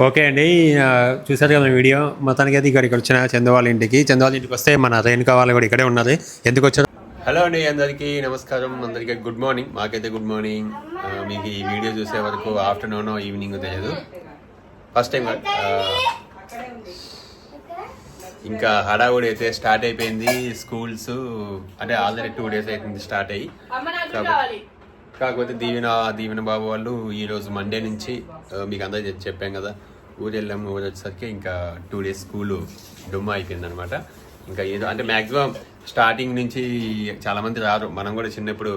Okay అండి. ఆ, చూశారు కదా వీడియో? మొత్తానికి అయితే ఇక్కడికి వచ్చిన చందవాళ్ళ ఇంటికి. చందవాళ్ళ ఇంటికి వస్తే మన రేణుకా వాళ్ళు కూడా ఇక్కడే ఉన్నది. ఎందుకు వచ్చారు? హలో అండి అందరికీ నమస్కారం. అందరికీ గుడ్ మార్నింగ్. మాకైతే గుడ్ మార్నింగ్. మీకు ఈ వీడియో చూసే వరకు ఆఫ్టర్నూన్ ఈవినింగ్ తెలియదు. ఫస్ట్ టైం ఇంకా హడావుడి అయితే స్టార్ట్ అయిపోయింది. స్కూల్స్ అంటే ఆల్రెడీ టూ డేస్ అయిపోయింది స్టార్ట్ అయ్యి. కాబట్టి- కాకపోతే దీవెన దీవెన బాబు వాళ్ళు ఈరోజు మండే నుంచి మీకు అందరూ చెప్పాం కదా. ఊరు వెళ్ళాము ఊరు వచ్చేసరికి ఇంకా టూ డేస్ స్కూలు డుమ్మా అయిపోయింది అనమాట ఇంకా ఏదో అంటే మాక్సిమం స్టార్టింగ్ నుంచి చాలామంది రారు. మనం కూడా చిన్నప్పుడు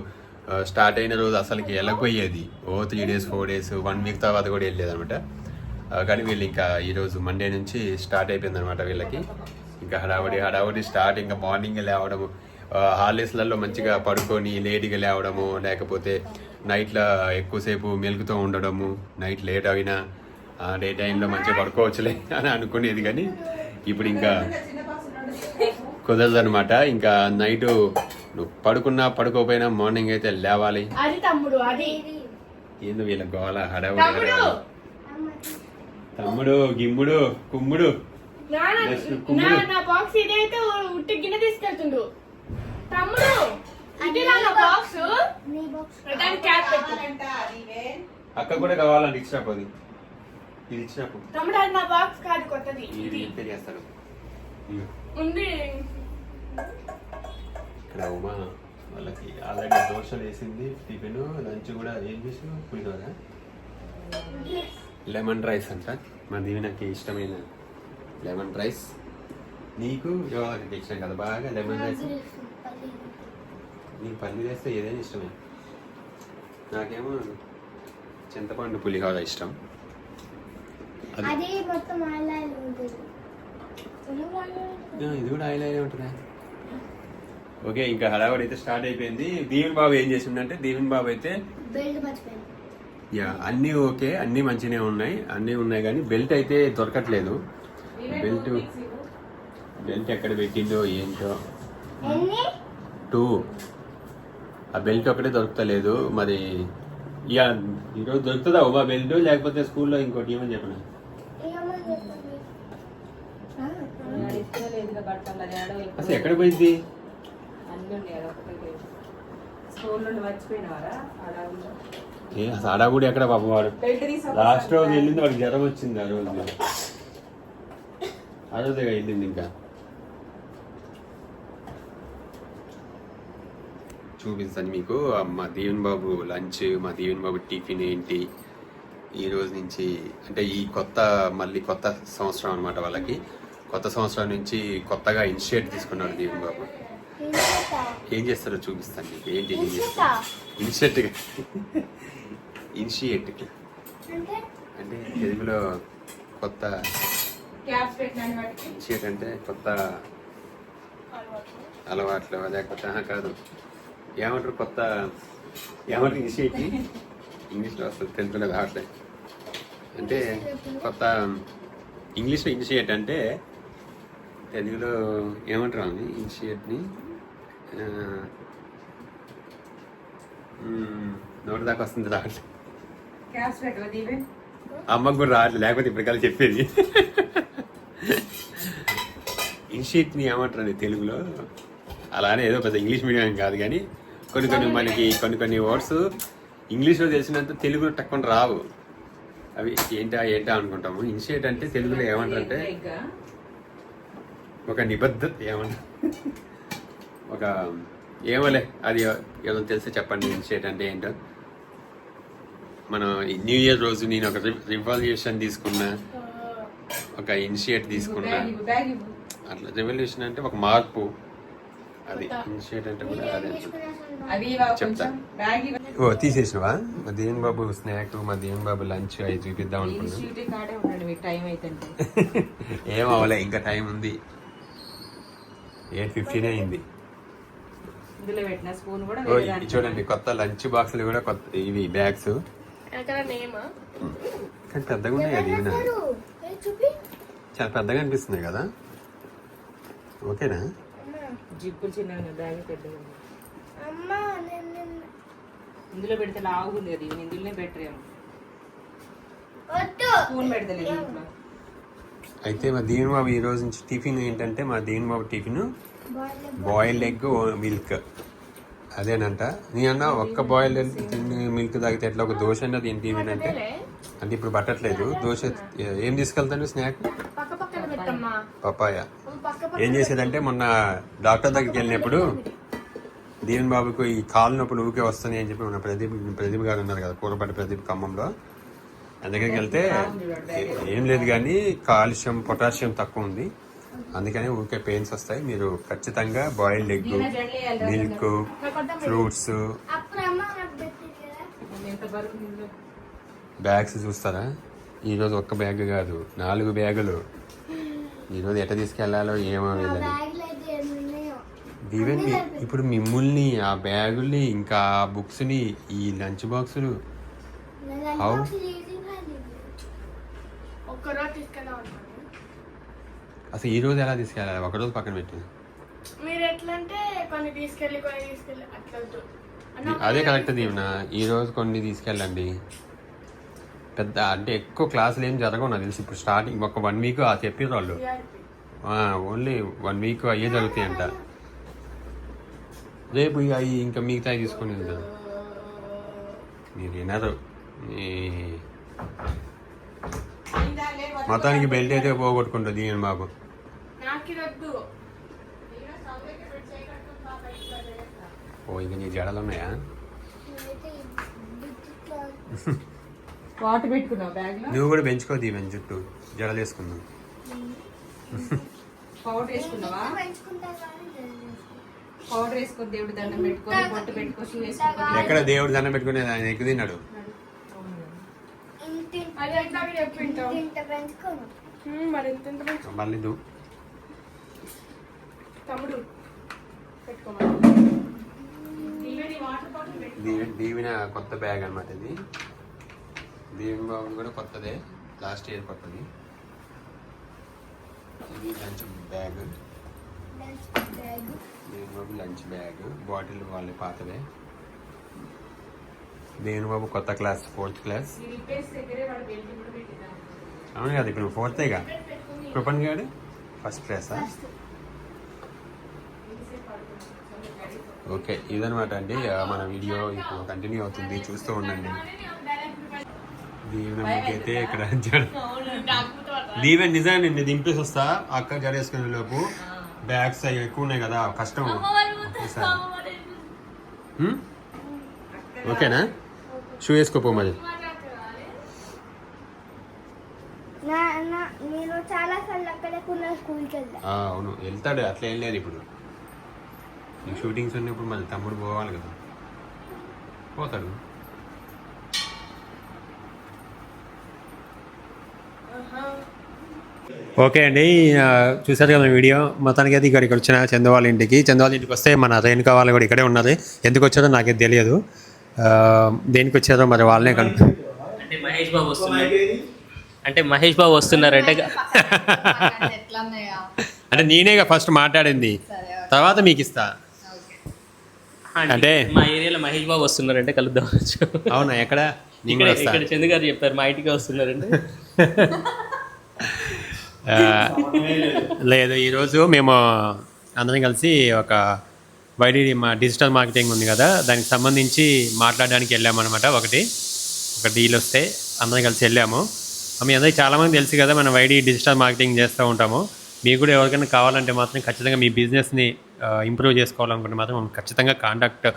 స్టార్ట్ అయిన రోజు అసలుకి వెళ్ళకపోయేది. ఓ three days four days one week తర్వాత కూడా వెళ్ళేది అనమాట కానీ వీళ్ళు ఇంకా ఈరోజు మండే నుంచి స్టార్ట్ అయిపోయింది అనమాట వీళ్ళకి. ఇంకా హడావుడి హడావుడి స్టార్ట్ ఇంకా మార్నింగ్ లేవడము హాలిడేస్లలో మంచిగా పడుకొని లేట్గా లేవడము లేకపోతే నైట్లో ఎక్కువసేపు మెలుగుతూ ఉండడము నైట్ లేట్ అయినా డే టైంలో మంచిగా పడుకోవచ్చులే అని అనుకునేది కానీ ఇప్పుడు ఇంకా కుదరదు అనమాట ఇంకా నైట్ నువ్వు పడుకున్నా పడుకోపోయినా మార్నింగ్ అయితే లేవాలి. ఏందో వీళ్ళ గోల హడావుడి తమ్ముడు! గిమ్ముడు కుమ్ముడు. కుమ్ముడు. తమ్ముడు ఇది నా బాక్స్ దాని క్యాప్ పెట్టు. అక్క కూడా కావాలండి ఇచ్చిన పది ఇది ఇచ్చిన పో. తమ్ముడు అది నా బాక్స్ కాదు కొత్తది. ఇది తెలియస్తాడు. ఉంది. ఇక్కడ ఉమా వాళ్ళకి ఆల్రెడీ దోశలు వేసింది టిఫిన్ లంచ్ కూడా ఏం చేసిన పులిహోర. లెమన్ రైస్ అంట. మా దీవెనకి ఇష్టమైన లెమన్ రైస్. నీకు యోగాకి ఇష్టం కదా బాగా లెమన్ రైస్. నీకు పల్లి వేస్తే ఏదైనా ఇష్టమే. నాకేమో చింతపండు పులిహోర ఇష్టం. అది మొత్తం ఆన్లైన్ ఉంటుంది. ఆ, ఇది కూడా ఆయిల్ ఆయిలే ఉంటుందా? ఓకే ఇంకా హడావడి అయితే స్టార్ట్ అయిపోయింది. దీవెన్ బాబు ఏం చేసిండంటే దీవెన్ బాబు అయితే యా అన్నీ ఓకే అన్నీ మంచిగానే ఉన్నాయి. అన్నీ ఉన్నాయి కానీ బెల్ట్ అయితే దొరకట్లేదు. బెల్ట్ బెల్ట్ ఎక్కడ పెట్టిందో ఏంటో? ఎన్ని? టూ. ఆ బెల్ట్ ఒకటే దొరకలేదు మరి ఇక ఈరోజు దొరుకుతుందా ఉమా బెల్ట్ లేకపోతే స్కూల్లో ఇంకోటి ఏమని చెప్పిన? చెప్పండి అసలు ఎక్కడ పోయింది? ఏ అసలు అడాగుడి ఎక్కడ పాపం వాడు? లాస్ట్ రోజు వెళ్ళింది వాడికి జ్వరం వచ్చింది ఆ రోజు. ఆ రోజు వెళ్ళింది ఇంకా. చూపిస్తాను మీకు మా దీవెన్ బాబు లంచ్ మా దీవెన్ బాబు టిఫిన్ ఏంటి? ఈ రోజు నుంచి అంటే ఈ కొత్త మళ్ళీ కొత్త సంవత్సరం అన్నమాట వాళ్ళకి. కొత్త సంవత్సరం నుంచి కొత్తగా ఇనిషియేట్ తీసుకున్నాడు దీవెన్ బాబు ఏం చేస్తారో చూపిస్తాను మీకు ఏంటి ఇంకొక ఇనిషియేట్ ఇనిషియేట్ అంటే? అంటే తెలుగులో కొత్త ఇనిషియేట్ అంటే కొత్త అలవాట్లు లేకపోతే ఆహా, కాదు. ఏమంటారు కొత్త ఏమంటారు ఇనిషియేట్ ఇంగ్లీష్లో వస్తుంది తెలుగులో రావట్లేదు అంటే కొత్త ఇంగ్లీష్లో ఇనిషియేట్ అంటే తెలుగులో ఏమంటారు అని ఇనిషియేట్ని నోటి దాకా వస్తుంది రావట్లేదు అమ్మకు కూడా రావట్లేదు లేకపోతే ఇప్పటికల్లా చెప్పేది. ఇన్షీట్ని ఏమంటారు తెలుగులో? అలానే ఏదో పెద్ద ఇంగ్లీష్ మీడియం కాదు కానీ కొన్ని కొన్ని మనకి కొన్ని కొన్ని వర్డ్స్ ఇంగ్లీష్లో తెలిసినంత తెలుగులో తక్కువ రావు. అవి ఏంటా ఏంటా అనుకుంటాము. ఇన్షియేట్ అంటే తెలుగులో ఏమంటారంటే ఒక నిబద్ధత ఏమంటారు ఒక ఏమోలే అది ఏదో తెలిస్తే చెప్పండి ఇన్షియేట్ అంటే ఏంటో. మనం న్యూ ఇయర్ రోజు నేను ఒక రివల్యూషన్ తీసుకున్నా ఒక ఇనిషియేట్ తీసుకున్నా అట్లా. రెవల్యూషన్ అంటే ఒక మార్పు. అది ఇనిషియేట్ అంటే కూడా అదే. ఓ తీసేసినవా? మా దేవన్ బాబు స్నాక్ మా దేవన్ బాబు లంచ్ అవి చూపిద్దాం అనుకున్నాను. ఏం అవ్వలే ఇంకా టైం ఉంది. ఎయిట్ ఫిఫ్టీన్ అయింది. చూడండి కొత్త లంచ్ బాక్సులు కూడా కొత్త ఇవి బ్యాగ్స్. కానీ పెద్దగా ఉన్నాయి అది చాలా పెద్దగా అనిపిస్తున్నాయి కదా. ఓకేనా? జిప్పులు చిన్నగా ఉన్నాయి, బ్యాగ్ పెద్దగా ఇందులో పెడితే లావుగా ఉంది కదా ఇవి ఇందులోనే బెటర్ ఏమో స్పూన్ పెడతలేదు ఇంట్లో. అయితే మా దీని బాబు ఈ రోజు నుంచి టిఫిన్ ఏంటంటే మా దీని బాబు tiffin boil boiled egg milk. అదేనంట. నీ అన్న ఒక్క బాయిల్డ్ ఎగ్ తిని మిల్క్ తాగితే ఎట్లా ఒక దోశ అన్నది ఏంటి టిఫిన్ అంటే? అంటే ఇప్పుడు పట్టట్లేదు. దోశ ఏం తీసుకెళ్తాను స్నాక్? పపాయ ఏం చేసేదంటే మొన్న డాక్టర్ దగ్గరికి వెళ్ళినప్పుడు దీవెన్ బాబుకు ఈ కాలు నొప్పులు ఊకే వస్తున్నాయి అని చెప్పి మన ప్రదీప్ ప్రదీప్ గారు ఉన్నారు కదా కూరపాటి ప్రదీప్ ఖమ్మంలో. ఆయన దగ్గరికి వెళ్తే ఏ- లేదు కానీ కాల్షియం పొటాషియం తక్కువ ఉంది. అందుకని ఊకే పెయిన్స్ వస్తాయి. మీరు ఖచ్చితంగా boiled egg milk fruits. Bags చూస్తారా? ఈరోజు ఒక్క బ్యాగ్ కాదు నాలుగు బ్యాగులు. ఈరోజు ఎట్ట తీసుకెళ్ళాలో ఏమో ఆ వీళ్ళని బ్యాగ్లో అయితే ఎన్ని ఉన్నాయో ఈవెన్ ఇప్పుడు మిమ్మల్ని ఆ బ్యాగుల్ని ఇంకా ఆ బుక్స్ని ఈ లంచ్ బాక్సులు. అనుకోండి అసలు ఈ రోజు ఎలా తీసుకెళ్ళాలి? ఒకరోజు పక్కన పెట్టి. మీరు ఎట్లా అంటే కొన్ని తీసుకెళ్ళి కొన్ని అట్లా అదే కరెక్ట్ దీవెన. ఈ రోజు కొన్ని తీసుకెళ్ళండి. పెద్ద అంటే ఎక్కువ క్లాసులు ఏం జరగవు నాకు తెలిసి. ఇప్పుడు స్టార్టింగ్ ఒక వన్ వీక్ చెప్పారు వాళ్ళు. ఓన్లీ వన్ వీక్ అయ్యే జరుగుతాయంట. రేపు ఇక అవి ఇంకా మిగతా తీసుకుని వెళ్తారు మీరు వినరు ఈ- మొత్తానికి బెల్ట్ అయితే పోగొట్టుకుంటుంది దీని బాబు ఓ ఇంక నీ జడలు ఉన్నాయా? నువ్వు కూడా పెంచుకో దీవెన్ చుట్టూ జడలు వేసుకుందాం పౌడర్ వేసుకొని దేవుడి దండం పెట్టుకొని పెట్టుకొని ఎక్కడ దేవుడు దండం పెట్టుకునేది ఆయన ఎక్కువ తిన్నాడు? మళ్ళీ తమ్ముడు దీవెన దీవెన కొత్త బ్యాగ్ అన్నమాట ఇది. దీవెన బాబు కూడా కొత్తదే. లాస్ట్ ఇయర్ కొత్తది. ఇది లంచ్ బ్యాగ్. బ్యాగ్. దీవెన బాబు లంచ్ బ్యాగ్ బాటిల్ వాళ్ళ పాతదే దీవెన బాబు కొత్త క్లాస్ ఫోర్త్ క్లాస్. అవును కదా ఇప్పుడు ఫోర్తేగా? కృపన్ గాడు? ఫస్ట్ క్లాసా ఓకే ఇదనమాట అండి. మన వీడియో ఇప్పుడు కంటిన్యూ అవుతుంది. చూస్తూ ఉండండి. దీవెన అయితే ఇక్కడ దీవెన్ నిజంగా నేను దింపేసి వస్తా. అక్క జడేసుకునే లోపు. బ్యాగ్స్ అవి ఎక్కువ ఉన్నాయి కదా కష్టం? ఓకేనా? షూ వేసుకోపో మరి. అవును. వెళ్తాడు అట్లా ఏం లేదు ఇప్పుడు. షూటింగ్స్ ఉన్నప్పుడు మళ్ళీ తమ్ముడు పోవాలి కదా. పోతాడు. ఓకే అండి. చూసారు కదా వీడియో? మొత్తానికి అయితే ఇక్కడికి వచ్చిన చందవాళ్ళ ఇంటికి. చందవాళ్ళ ఇంటికి వస్తే మన రేణుకా వాళ్ళు కూడా ఇక్కడే ఉన్నది. ఎందుకు వచ్చారో నాకేం తెలియదు. దేనికి వచ్చారో మరి వాళ్ళనే కనుక అంటే మహేష్ బాబు వస్తున్నారు. అంటే మహేష్ బాబు వస్తున్నారంటే అంటే నేనేగా ఫస్ట్ మాట్లాడింది. తర్వాత మీకు ఇస్తా. అంటే మా ఏరియాలో మహేష్ బాబు వస్తున్నారంటే కలుద్దాం. అవునా? ఎక్కడ? నేను ఇక్కడ చందు గారు చెప్తారు మా ఇంటికి వస్తున్నారంటే. లేదు ఈరోజు మేము అందరం కలిసి ఒక వైడి మా డిజిటల్ మార్కెటింగ్ ఉంది కదా దానికి సంబంధించి మాట్లాడడానికి వెళ్ళామన్నమాట. ఒకటి ఒక డీల్ వస్తే అందరం కలిసి వెళ్ళాము. మీ అందరికీ చాలామంది తెలుసు కదా మనం వైడి డిజిటల్ మార్కెటింగ్ చేస్తూ ఉంటాము. మీకు కూడా ఎవరికైనా కావాలంటే మాత్రం ఖచ్చితంగా మీ బిజినెస్ని ఇంప్రూవ్ చేసుకోవాలనుకుంటే మాత్రం మనం ఖచ్చితంగా కాంటాక్ట్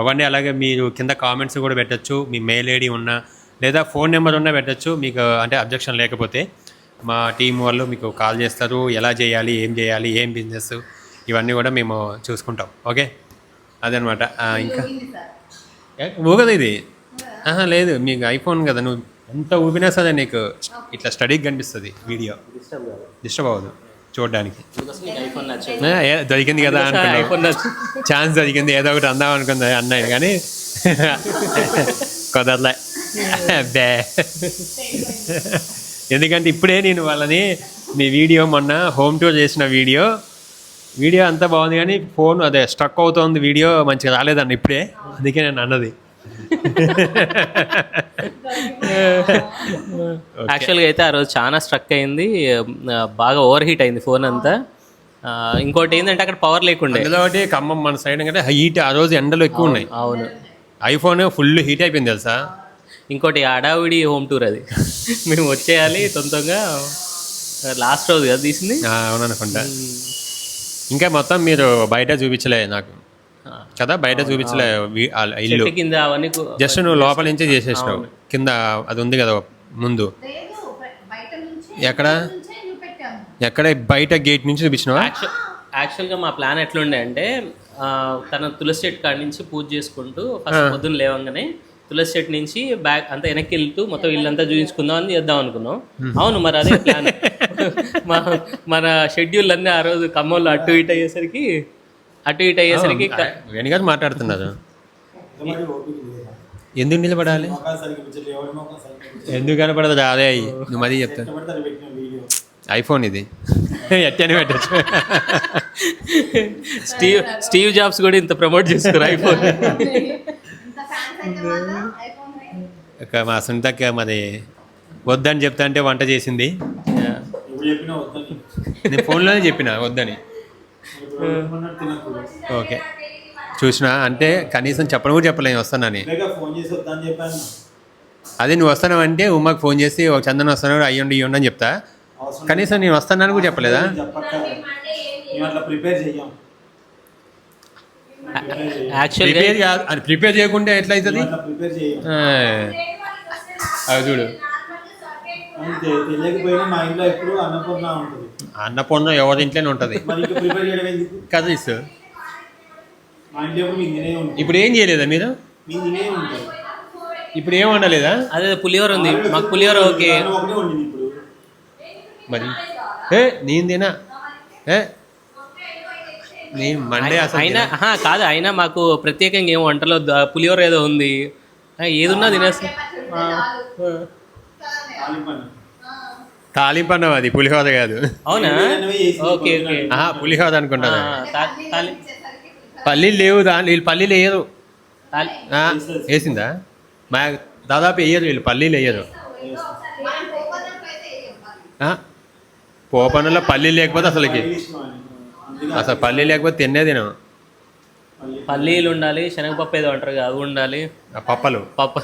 అవ్వండి. అలాగే మీరు కింద కామెంట్స్ కూడా పెట్టచ్చు. మీ మెయిల్ ఐడి ఉన్నా లేదా ఫోన్ నెంబర్ ఉన్నా పెట్టచ్చు. మీకు అంటే అబ్జెక్షన్ లేకపోతే మా టీం వాళ్ళు మీకు కాల్ చేస్తారు ఎలా చేయాలి ఏం చేయాలి ఏం బిజినెస్ ఇవన్నీ కూడా మేము చూసుకుంటాం. ఓకే అదనమాట. ఇంకా? ఊగదు ఇది. ఆహా, లేదు. మీకు ఐఫోన్ కదా నువ్వు ఎంత ఊపినా సరే నీకు ఇట్లా స్టడీకి కనిపిస్తుంది వీడియో డిస్టర్బ్ అవ్వదు చూడడానికి. దొరికింది కదా అనుకున్నా ఛాన్స్ దొరికింది ఏదో ఒకటి అందాం అనుకుంది అన్నయ్య కానీ కుదరలే. బే. ఎందుకంటే ఇప్పుడే నేను వాళ్ళని మీ వీడియో మొన్న హోమ్ టూర్ చేసిన వీడియో. వీడియో అంతా బాగుంది కానీ ఫోన్ అదే స్ట్రక్ అవుతోంది వీడియో మంచిగా రాలేదండి ఇప్పుడే. అందుకే నేను అన్నది. యాక్చువల్గా అయితే ఆ రోజు చాలా స్ట్రక్ అయింది. బాగా ఓవర్ హీట్ అయింది ఫోన్ అంతా. ఇంకోటి ఏంటంటే అక్కడ పవర్ లేకుండే. ఒకటి ఖమ్మం మన సైడ్ అంటే హీట్ ఆ రోజు ఎండలు ఎక్కువ ఉన్నాయి. అవును. ఐఫోన్ ఫుల్ హీట్ అయిపోయింది తెలుసా? ఇంకోటి అడావిడి హోమ్ టూర్ అది. మేము వచ్చేయాలి తొందరగా. లాస్ట్ రోజు కదా తీసింది? ఆ, అవుననుకుంటా ఇంకా మొత్తం మీరు బయట చూపించలే నాకు. కదా బయట చూపించలే ఇల్లు. కింద అవన్నీ జస్ట్ నువ్వు లోపల నుంచే చేసేసినావు. కింద అది ఉంది కదా ముందు. లేదు బయట నుంచి ఎక్కడ? ఎక్కడ బయట గేట్ నుంచి చూపించినావా? యాక్చువల్ యాక్చువల్గా మా ప్లాన్ ఎట్లుండే అంటే తన తులసి చెట్టు కాడి నుంచి పూజ చేసుకుంటూ ఫస్ట్ పొద్దున్న లేవంగానే తులసి చెట్టు నుంచి బ్యాక్ అంతా వెనక్కి వెళ్తూ మొత్తం ఇల్లంతా చూపించుకుందాం అని చేద్దాం అనుకున్నాం. అవును మరి అదే ప్లాన్ మా మన షెడ్యూల్ అన్నీ ఆ రోజు ఖమ్మంలో అటు ఇటు అయ్యేసరికి అటు ఇటు అయ్యేసరికి వెనుక మాట్లాడుతున్నారు. ఎందుకు నిలబడాలి? ఎందుకు కనపడదు? అదే అయ్యి. నువ్వు మరీ చెప్తా. ఐఫోన్ ఇది. ఎట్టని పెట్టచ్చు. స్టీవ్ స్టీవ్ జాబ్స్ కూడా ఇంత ప్రమోట్ చేస్తారు ఐఫోన్. ఇక మా సునీతక్క మరి వద్దని చెప్తా అంటే వంట చేసింది. నేను ఫోన్లోనే చెప్పిన వద్దని. ఓకే. చూసినా అంటే కనీసం చెప్పడం కూడా చెప్పలేను వస్తానని అదే నువ్వు వస్తాను అంటే ఉమ్మకి ఫోన్ చేసి ఒక చందన వస్తాను అయ్యండి ఇవ్వండి అని చెప్తా. కనీసం నేను వస్తానని కూడా చెప్పలేదా? ప్రిపేర్ ప్రిపేర్ కాదు. అది ప్రిపేర్ చేయకుంటే ఎట్లా అవుతుంది అది చూడు. అంతే తెలియకపోయినా మా ఇంట్లో ఎప్పుడు అన్నపూర్ణ ఉంటుంది. అన్నపూర్ణ ఎవరి ఇంట్లోనే ఉంటుంది? కదా ఇసు. మా ఇంట్లో ఎప్పుడు మీ తినే ఉంటుంది. ఇప్పుడు ఏం చేయలేదా మీరు? ఇప్పుడు ఏం వండలేదా? అదే పులిహోర ఉంది. మాకు పులిహోర ఓకే. మరి? ఏ నేను తినా? ఏ? మండే అసలు అయినా కాదు అయినా మాకు ప్రత్యేకంగా ఏం వంటలో పులిహోర ఏదో ఉంది. ఏదున్నా తినేస్తాం. తాలింపు అన్నావు అది పులిహోర కాదు. అవునా? Okay okay. ఆ, అనుకుంటాను పల్లీలు లేవు దాని వీళ్ళు పల్లీలు వేయరు. వేసిందా? మా దాదాపు వేయరు వీళ్ళు పల్లీలు వేయరు. ఆ, పోపన్నులో పల్లీలు లేకపోతే అసలుకి. అసలు పల్లీలు లేకపోతే తినే తినం పల్లీలు ఉండాలి శనగపప్పు ఏదో అంటారు కదా, అవి ఉండాలి. ఆ పప్పలు. పప్పు.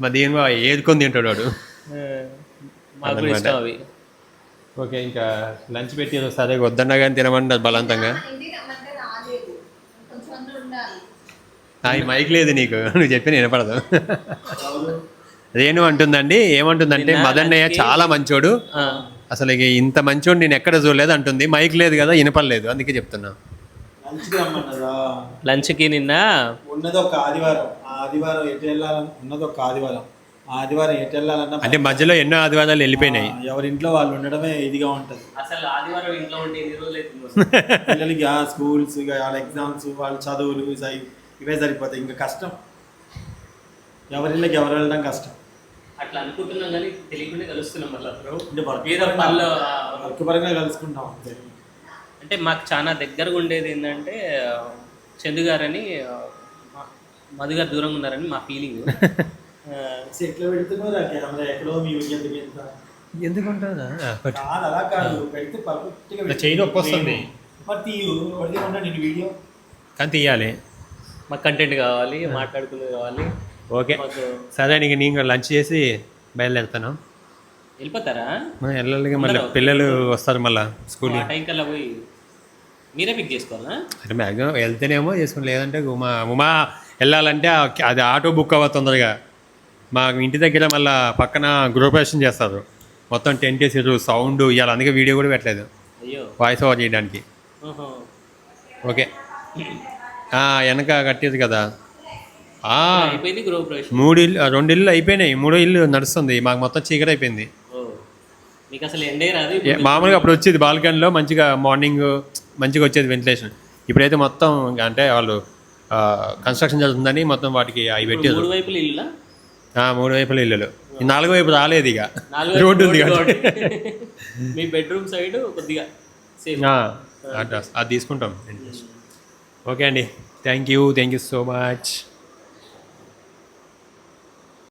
మరి దీని ఏదుకొని తింటాడు వాడు? మాకు ఇష్టం అవి. ఓకే ఇంకా లంచ్ పెట్టి సరే వద్దన్నా కానీ తినమని బలవంతంగా. ఇంటికి రమ్మంటే రాలేదు కొంచెం అందరూ ఉండాలి ఆ, ఈ మైక్ లేదు నీకు. నువ్వు చెప్పి వినపడదు. రేణు అంటుందండి ఏమంటుందంటే మదన్నయ్య చాలా మంచోడు. ఆ, అసలు ఇక ఇంత మంచోడు నేను ఎక్కడ చూడలేదు అంటుంది. మైక్ లేదు కదా వినపడలేదు. అందుకే చెప్తున్నా. లంచ్కి నిన్న? ఉన్నది ఒక ఆదివారం. ఆ ఆదివారం ఎటు వెళ్ళాలని? ఉన్నది ఒక ఆదివారం ఆదివారం ఎటు వెళ్ళాలన్నా అంటే మధ్యలో ఎన్నో ఆదివారాలు వెళ్ళిపోయినాయి. ఆ, ఎవరింట్లో వాళ్ళు ఉండడమే ఇదిగా ఉంటుంది. అసలు ఆదివారం ఇంట్లో ఉంటే ఎన్ని రోజులు పిల్లలకి ఆ స్కూల్స్ ఇక వాళ్ళ ఎగ్జామ్స్ వాళ్ళ చదువులు ఇవి- ఇవే సరిపోతాయి. ఇంకా కష్టం. ఎవరిళ్ళకి ఎవరు వెళ్ళడం కష్టం. అట్లా అనుకుంటున్నాం కానీ తెలియకుండా కలుస్తున్నాం మళ్ళీ. పరంగా కలుసుకుంటాం అంతే. అంటే మాకు చాలా దగ్గరగా ఉండేది ఏంటంటే చందు గారని మధు గారు దూరంగా ఉన్నారని మా ఫీలింగ్ ఎట్లా పెడుతున్నారు? ఆ కెమెరా ఎక్కడో మీ ఎందుకు ఎంత ఎందుకుంటుందా కాదు అలా కాదు. పెడితే పర్ఫెక్ట్గా నా చెయ్యి నొప్పి వస్తుంది. మరి తీయు పడితే ఉంటా నేను వీడియో? కానీ తీయాలి. మాకు కంటెంట్ కావాలి మాట్లాడుకునేది కావాలి. ఓకే. సరే నీకు నేను లంచ్ చేసి బయలుదేరుతాను. వెళ్ళిపోతారా? వెళ్ళాలి మళ్ళీ పిల్లలు వస్తారు మళ్ళీ స్కూల్ ఆ టైం కల్లా పోయి మీరే పిక్ చేసుకోవాలా? అంటే మ్యాక్సిమం వెళ్తేనేమో చేసుకుని లేదంటే ఉమా ఉమా వెళ్ళాలంటే అది ఆటో బుక్ అవ్వ తొందరగా. మా ఇంటి దగ్గర మళ్ళీ పక్కన గృహప్రవేశం చేస్తారు. మొత్తం టెంట్ వేసారు సౌండ్ ఇవాళ అందుకే వీడియో కూడా పెట్టలేదు. అయ్యో. వాయిస్ ఓవర్ చేయడానికి. ఓకే. వెనక కట్టేది కదా. అయిపోయింది మూడు ఇల్లు రెండు ఇల్లు అయిపోయినాయి. మూడో ఇల్లు నడుస్తుంది. మాకు మొత్తం చీకటి అయిపోయింది మీకు అసలు ఎండే రాదు మామూలుగా అప్పుడు వచ్చేది బాల్కనీలో మంచిగా మార్నింగ్ మంచిగా వచ్చేది వెంటిలేషన్. ఇప్పుడైతే మొత్తం అంటే వాళ్ళు కన్స్ట్రక్షన్ జరుగుతుందని మొత్తం వాటికి అవి పెట్టారు మూడు వైపులు ఇల్లులా ఆ, మూడు వైపుల ఇల్లులు. నాలుగో వైపు రాలేదు ఇక. రోడ్డు ఉంది. మీ బెడ్రూమ్ సైడ్ కొద్దిగా అది తీసుకుంటాం. ఓకే అండి. Thank you. Thank you so much.